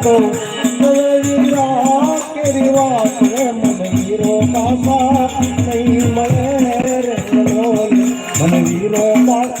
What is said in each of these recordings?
વાતો કરેલી કેરી વાતો મને હીરો પાસા નહીં મળે રે મોલ મારા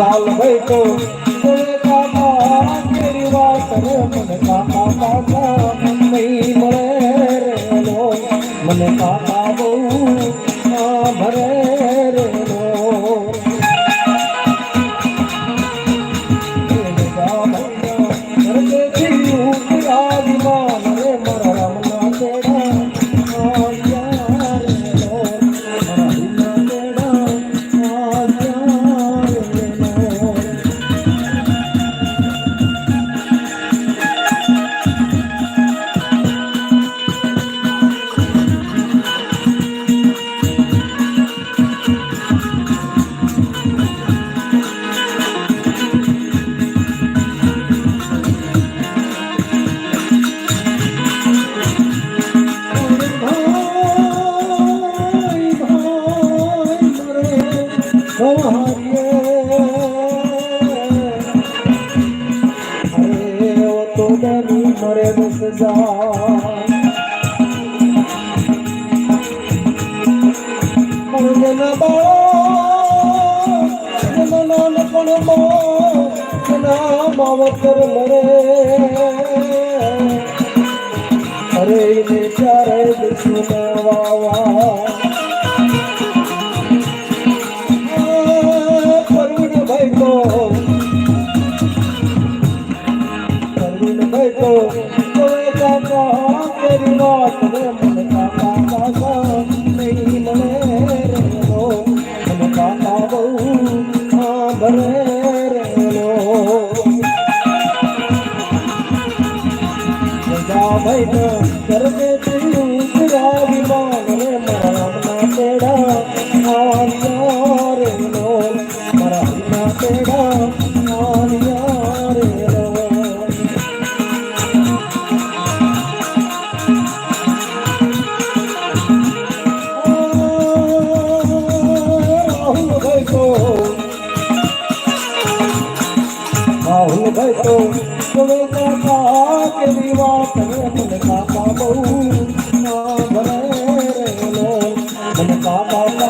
સાલ ભૈતો સોળે કાકા તેરી વાત રે મને કાકા કાકા નહીં મળે રે લો. મને કાકા બહુ ભરે રે લો. મનમાં નામ અવતર મરે અરે ને ચારે દુશ્મન વાવા. કરુણ ભાઈ તો કરુણ ભાઈ તો કોઈ કાકા કેરી વાત మన కాపాడ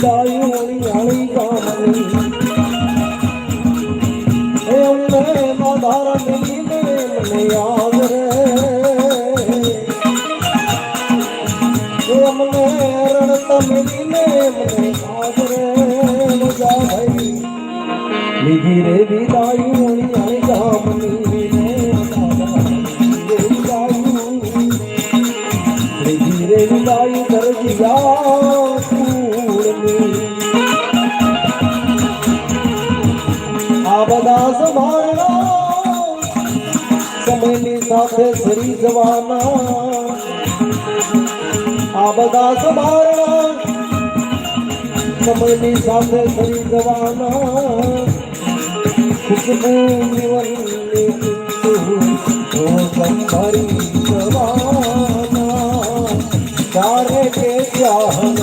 ડાયુણી આણી ગામની. એ ઉલ્લે માધારણ ગીને મને યાદ રે. અમને રણ ભાઈ, લીધી રે વિદાયુણી સરી જવાના. આ બધા સંભાળના સમયની સાથે ફરી જવાના. ખુશબુ સંભરી જવાના. ત્યારે કે ચાહનારાવો